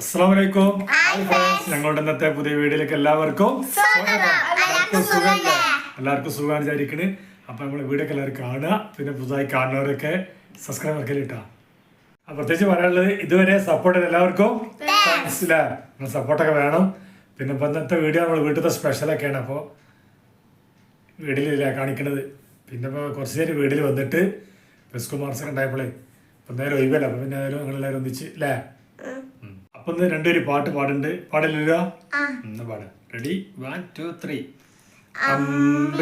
അസ്സാം വലൈക്കും ഞങ്ങളുടെ ഇന്നത്തെ പുതിയ വീഡിയോയിലേക്ക് എല്ലാവർക്കും. എല്ലാവർക്കും സുഖമാണ് വിചാരിക്കണ്. അപ്പൊ നമ്മളെ വീടൊക്കെ എല്ലാവരും കാണുക. പിന്നെ പുതുതായി കാണുന്നവരൊക്കെ സബ്സ്ക്രൈബ് ആക്കി കിട്ടാം അപ്പൊ പ്രത്യേകിച്ച് പറയാനുള്ളത് ഇതുവരെ സപ്പോർട്ട് ചെയ്ത എല്ലാവർക്കും താങ്ക്സ് സപ്പോർട്ടൊക്കെ വേണം. പിന്നെ ഇപ്പൊ ഇന്നത്തെ വീഡിയോ നമ്മൾ വീട്ടിലത്തെ സ്പെഷ്യലൊക്കെയാണ് അപ്പോൾ വീട്ടിലില്ല കാണിക്കണത്. പിന്നെ ഇപ്പോൾ കുറച്ച് നേരം വീട്ടിൽ വന്നിട്ട് ബസ് കുമാർസൊക്കെ ഉണ്ടായപ്പോഴേ ഇപ്പം നേരം ഒഴിവല്ല? അപ്പം പിന്നെ ഏതായാലും ഞങ്ങളെല്ലാവരും ഒന്നിച്ച് അല്ലേ. അപ്പൊ ഒന്ന് രണ്ടുപേര് പാട്ട് പാടുണ്ട് പാടില്ലല്ലോ? എന്നാ പാട്. റെഡി വൺ ടു ത്രീ അമ്പേളിച്ചേലുള്ള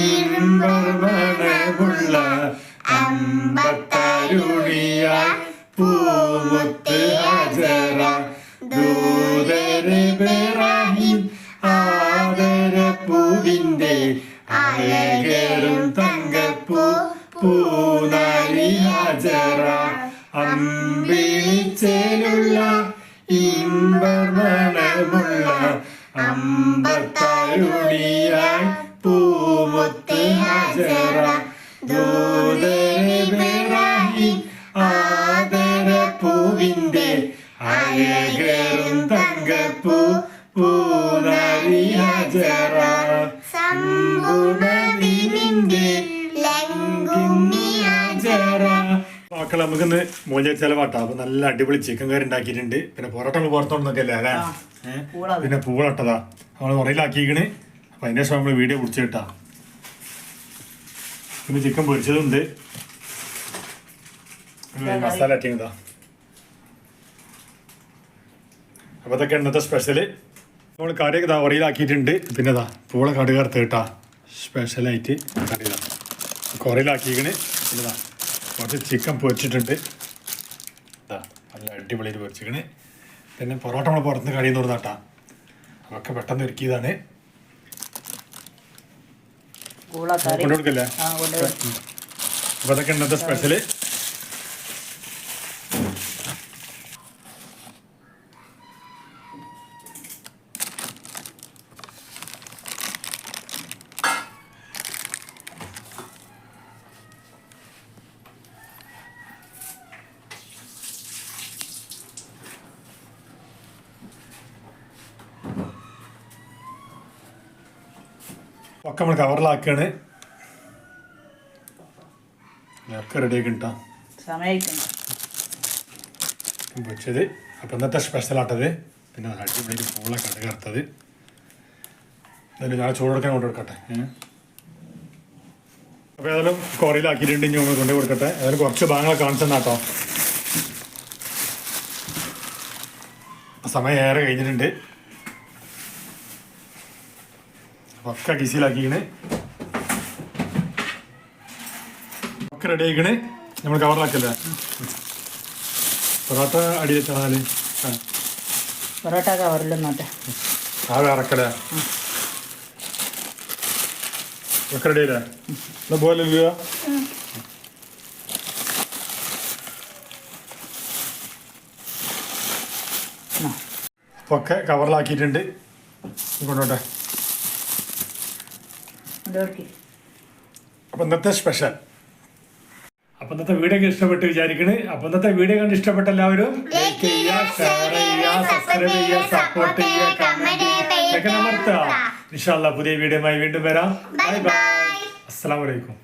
ഇമ്പർമണമുള്ള അമ്പത്തരുണിയായി പൂമുത്ത് ഹജറ. ദൂതരബിറാഹിം ആദരപ്പൂവിന്റെ അഴകേറും തങ്കപ്പൂ പൂനാരി ഹജറ. അമ്പിളിച്ചേലുള്ള ഇമ്പർമണമുള്ള അമ്പത്തരുണിയായി പൂമുത്ത് ഹജറ. ആദര പൂവിന്റെ അഴകേറും തങ്കപ്പൂ പൂനാരി ഹജറ. സമ്പുണതിനിന്റെ മക്കളെ നമുക്കിന്ന് മോചന വാട്ടാ അപ്പൊ നല്ല അടിപൊളി ചിക്കൻ കറി ഉണ്ടാക്കിയിട്ടുണ്ട്. പിന്നെ പൊറോട്ടകൾ പുറത്തോണ്ടൊക്കെ അല്ലേ? അല്ലേ പിന്നെ പൂളട്ടതാ. നമ്മൾ മുറയിലാക്കിക്കണ് അപ്പൊ അതിന്റെ ശേഷം നമ്മൾ വീഡിയോ പിടിച്ചു കിട്ടാ. പിന്നെ ചിക്കൻ പൊരിച്ചതുണ്ട്. മസാല അറ്റിങ്ങതാ അപ്പൊ ഇതൊക്കെ ഇന്നത്തെ സ്പെഷ്യൽ നമ്മൾ കറിയൊക്കെ ഇതാ ഉറയിലാക്കിയിട്ടുണ്ട് പിന്നെ ഇതാ പൂള കടുകർത്ത് കേട്ടാ. സ്പെഷ്യലായിട്ട് കറിയതാ കുറയിലാക്കിക്കണ് പിന്നെ ഇതാ. കുറച്ച് ചിക്കൻ പൊരിച്ചിട്ടുണ്ട്. ഇതാ നല്ല അടിപൊളിയിൽ പൊരിച്ചിക്കണ് പിന്നെ പൊറോട്ട നമ്മൾ പുറത്തുനിന്ന് കഴിയുന്ന കൊടുത്താട്ടാ അതൊക്കെ പെട്ടെന്ന് ഒരുക്കിയതാണ്. കൊണ്ടുകൊടുക്കല്ലേ അപ്പോൾ അതൊക്കെ ഇന്നത്തെ സ്പെഷ്യൽ ഒക്കെ നമ്മൾ കവറിലാക്കുകയാണ് ഒക്കെ റെഡി കിട്ടാം സമയിക്കണം വെച്ചത്. അപ്പം ഇന്നത്തെ സ്പെഷ്യലാട്ടത് പിന്നെ അടിപൊളി പൂള കടുകറുത്തത് എന്തായാലും ഞാൻ ചൂട് കൊടുക്കാൻ കൊണ്ട് കൊടുക്കട്ടെ. അപ്പോൾ ഏതായാലും കുറയിലാക്കിയിട്ടുണ്ട് ഇനി നമ്മൾ കൊണ്ട് കൊടുക്കട്ടെ. ഏതായാലും കുറച്ച് ഭാഗങ്ങൾ കാണിച്ചു തന്നാട്ടോ സമയം ഏറെ കഴിഞ്ഞിട്ടുണ്ട്. അപ്പൊ ഒക്കെ കിസിയിലാക്കിക്കണ് ഒക്കെ റെഡി ആയിക്കണ്. നമ്മൾ കവറിലാക്കല്ലേ പൊറോട്ട അടി വെച്ചാൽ പൊറോട്ട കവറിലൊന്നോട്ടെ ആ വേറക്കല്ലേ ഒക്കെ റെഡി അല്ലേ എന്നാ പോലെ ഒക്കെ കവറിലാക്കിയിട്ടുണ്ട് കൊണ്ടോട്ടെ അപ്പൊ ഇന്നത്തെ സ്പെഷ്യൽ. അപ്പൊ ഇന്നത്തെ വീഡിയോ ഇഷ്ടപ്പെട്ട് വിചാരിക്കണേ. അപ്പൊ ഇന്നത്തെ വീഡിയോ കണ്ട് ഇഷ്ടപ്പെട്ട എല്ലാവരും ലൈക്ക് ചെയ്യുക ഷെയർ ചെയ്യുക സബ്സ്ക്രൈബ് ചെയ്യുക സപ്പോർട്ട് ചെയ്യുക പുതിയ വീഡിയോയുമായി വീണ്ടും വരാം. ബൈ ബൈ അസ്സലാമു അലൈക്കും